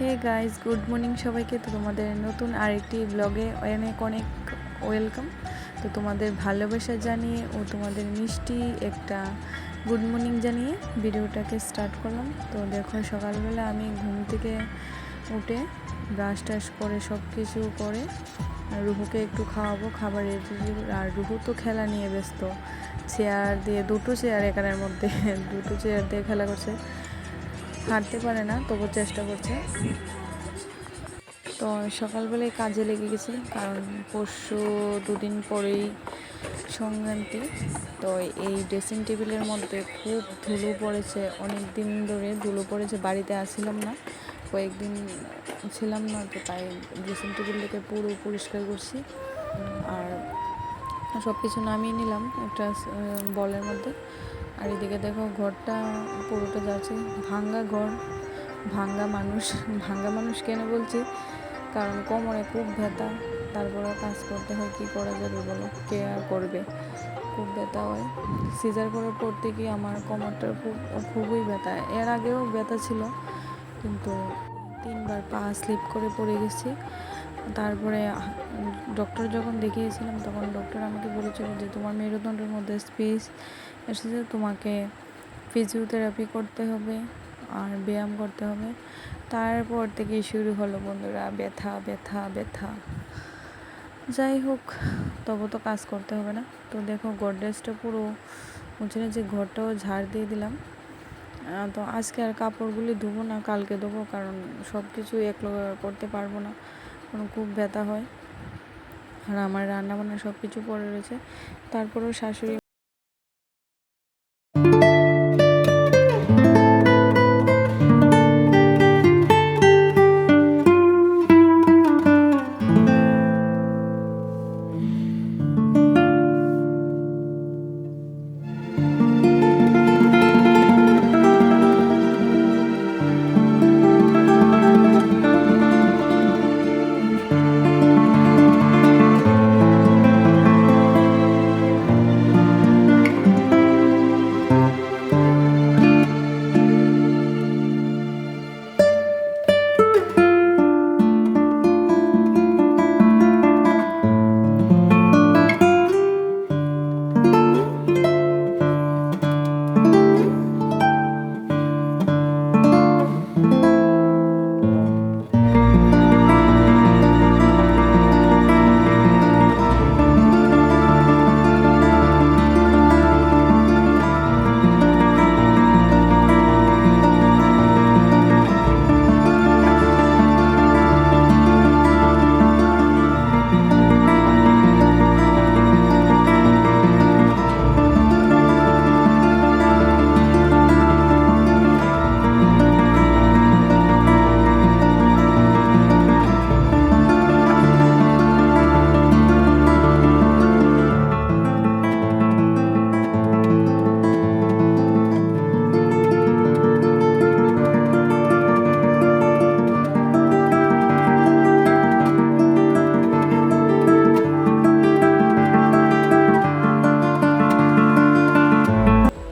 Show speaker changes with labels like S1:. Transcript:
S1: Hey guys good morning সবাইকে। তো তোমাদের নতুন আরেকটি ব্লগে অনেক অনেক ওয়েলকাম তো তোমাদের ভালোবাসা জানিয়ে ও তোমাদের মিষ্টি একটা গুড মর্নিং জানিয়ে ভিডিওটাকে স্টার্ট করলাম। তো দেখো, সকালবেলা আমি ঘুম থেকে উঠে ব্রাশ টাশ করে সব কিছু করে রুহুকে একটু খাওয়াবো খাবার আর রুহু তো খেলা নিয়ে ব্যস্ত। চেয়ার দিয়ে, দুটো চেয়ার এখানের মধ্যে, দুটো চেয়ার দিয়ে খেলা করছে। হাঁটতে পারে না তবু চেষ্টা করছে। তো সকালবেলায় কাজে লেগে গেছি, কারণ পরশু দুদিন পরেই সংক্রান্তি। তো এই ড্রেসিং টেবিলের মধ্যে খুব ধুলো পড়েছে অনেক দিন ধরে ধুলো পড়েছে, বাড়িতে আসছিলাম না, কয়েকদিন ছিলাম না, তো তাই ড্রেসিং টেবিলটাকে পুরো পরিষ্কার করছি। আর সব কিছু নামিয়ে নিলাম একটা বলের মধ্যে। আর এদিকে দেখো ঘরটা পুরোটা যাচ্ছে ভাঙ্গা ঘর, ভাঙ্গা মানুষ ভাঙ্গা মানুষ কেন বলছি? কারণ কোমরে খুব ব্যথা, তারপরে কাজ করতে হয়, কী করা যাবে বলো? কে আর করবে? খুব ব্যথা হয়। সিজার করে পড়তে গিয়ে আমার কোমরটা খুব, খুবই ব্যথা। এর আগেও ব্যথা ছিল, কিন্তু তিনবার পা স্লিপ করে পড়ে গেছি। তারপরে ডক্টর যখন দেখিয়েছিলাম, তখন ডক্টর আমাকে বলেছিল যে, তোমার মেরুদণ্ডের মধ্যে স্পেস এসেছে, তোমাকে ফিজিওথেরাপি করতে হবে আর ব্যায়াম করতে হবে। তারপর থেকে শুরু হলো, বন্ধুরা, ব্যথা ব্যথা ব্যথা। যাই হোক, তবু তো কাজ করতে হবে না। তো দেখো, গডরেজটা পুরো মুছে যে ঘরটাও ঝাড় দিয়ে দিলাম। তো আজকে আর কাপড়গুলি ধুবো না, কালকে দেবো কারণ সব কিছু এক করতে পারব না, কারণ খুব ব্যথা হয়। আর আমার রান্নাবান্না সব কিছু পড়ে রয়েছে। তারপরেও শাশুড়ি